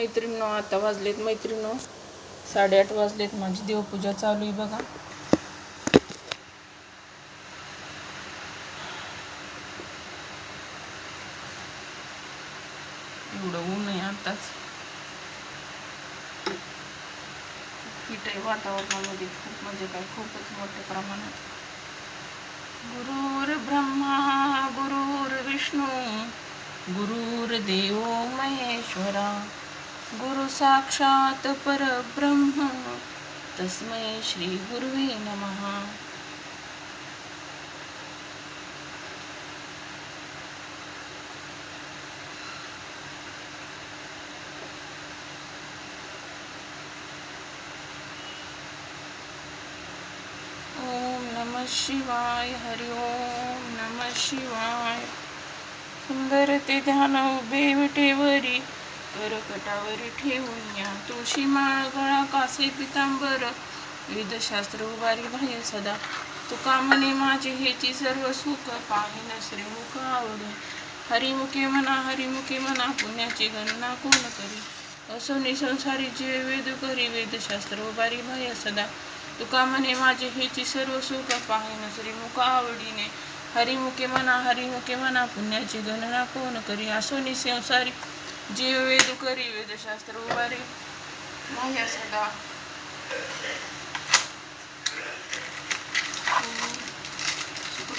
मैत्रिणीनो आता वाजलेत मैत्रिणीनो. साडेआठ वाजलेत. माझी देवपूजा चालू आहे बघा. एवढं ऊन आहे आताच. हीट आहे वातावरणामध्ये. खूप म्हणजे काय खूपच मोठ्या प्रमाणात. गुरुर ब्रह्मा गुरुर विष्णू गुरुर्देव महेश्वरा. गुरु साक्षात परब्रह्म तस्मै श्री गुरुवे नमः. ओम नमः शिवाय हरि ओम नम शिवाय. सुंदर ते ध्यान उभे विटेवरी करकटावरी ठेवून या. तुळशी माळ गळा कासे पितांबर वेदशास्त्र उभारी बाह्य सदा. तुका म्हणे माझे हेची सर्व सुख पाहिन श्रीमुख आवडे. हरिमुखे म्हणा हरिमुखे म्हणा पुण्याची गणना कोण करी? असो संसारी जे वेद करी वेदशास्त्र उभारी बाह्य सदा. तुका म्हणे माझे हेची सर्व सुख पाहिन श्रीमुख आवडीने. हरिमुखे म्हणा हरिमुखे म्हणा पुण्याची गणना कोण करी? असो संसारी जीव वेद करी वेदशास्त्र उभारी माझ्या सदा.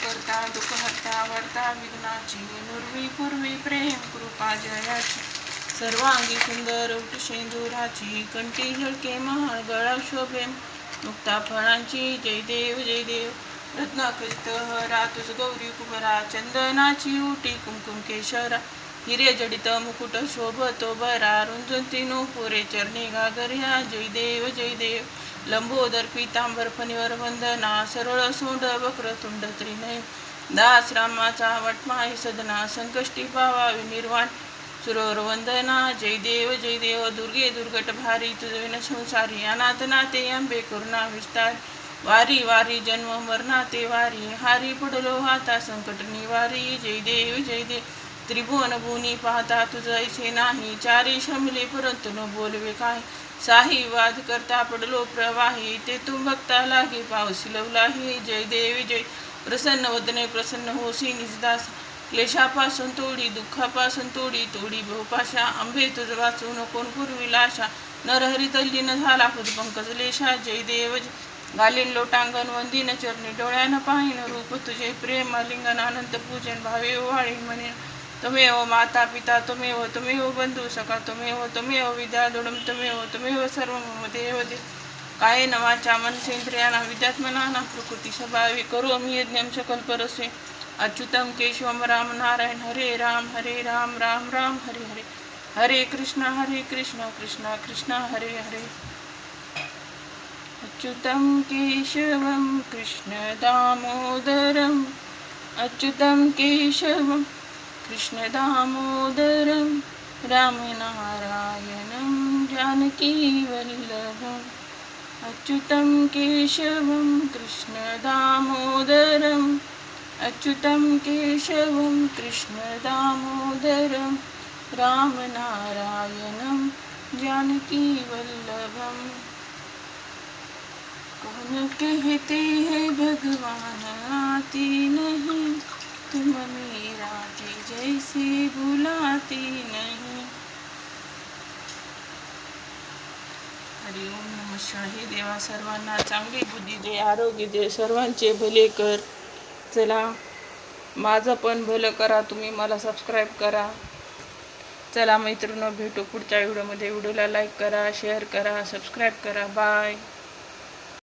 करता दुःख हरता वाढता विघ्नाची नुर्वी पूर्वी प्रेम कृपा जयाची. सर्वांगी सुंदर उठ शेंदुराची कंठी झळके महाळ गळा शोभे. मुक्ता फळांची जय देव जय देव. रत्नाकरित हरा तुझ गौरी कुबरा चंदनाची उटी कुमकुम केशरा. हिरे मुकुट शोभतो बरा रुंजुंतीनो पुरे चरणी गागर्या जय देव जय देव लंबोदर पितांबर फणीवर वंदना सरळ सोंड वक्रतुंड त्रिनय दास रामाचा वटमाय सदना संकष्टी पावा निर्वाण सुरोर वंदना जय देव जय देव दुर्गे दुर्गट भारी तुझविन संसारी अनाथ नाते अंबे करुणा विस्तार वारी वारी जन्म मरणाते वारी हारी पडलो आता संकट निवारी जय देव जय देव त्रिभुवन भुनी पाहता तुझं ऐसे नाही. चारी शमले परंतु न बोलवे काय? साही वाद करता पडलो प्रवाही. ते तुम भक्ता लागे पाऊस लवलाही. जय देवी जय. प्रसन्न वदने प्रसन्न होसी निजदास. क्लेशापासून तोडी दुःखापासून तोडी तोडी बहुपाशा. आंबे तुझ वाचून कोण पूर्वी लाशा नरहरी तल्लीन झाला खुद पंकजलेशा जय देव जय. घालीन लोटांगण वंदीन चरणी डोळ्यानं पाहिन रूप. तुझे प्रेम लिंगन अनंत पूजन भावे वाळीन म्हणे त्वमेव माता पिता त्वमेव त्वमेव बंधू सखा त्वमेव त्वमेव विद्या दुडम त्वमेव त्वमेव सर्व मम देव दे। काय नवाच्या मनसेंद्रियाना विद्यात्मना प्रकृती स्वभावी करोमि यज्ञम सकल परसे अच्युतम केशवम राम नारायण हरे राम हरे राम राम राम हरे हरे। हरे कृष्ण हरे कृष्ण कृष्ण कृष्ण हरे हरे। अच्युतं केशवं कृष्णदामोदरम् अच्युतं केशवम् कृष्णदामोदरं रामनारायणं जानकीवल्लभम् अच्युतं केशवं कृष्णदामोदरम् अच्युतं केशवं कृष्णदामोदरं रामनारायणं जानकीवल्लभम् कौन कहते हैं भगवान आती नहीं तुम मेरा जी जैसे बुलाती नहीं। हरि ओम नम हे देवा सर्वांना चांगली बुद्धी दे आरोग्य दे सर्वांचे भले कर। चला माझं पण भलं करा तुम्ही मला सबस्क्राईब करा। चला मैत्रिणी भेटू पुढच्या व्हिडिओमध्ये. व्हिडिओला लाईक करा शेअर करा सबस्क्राईब करा. बाय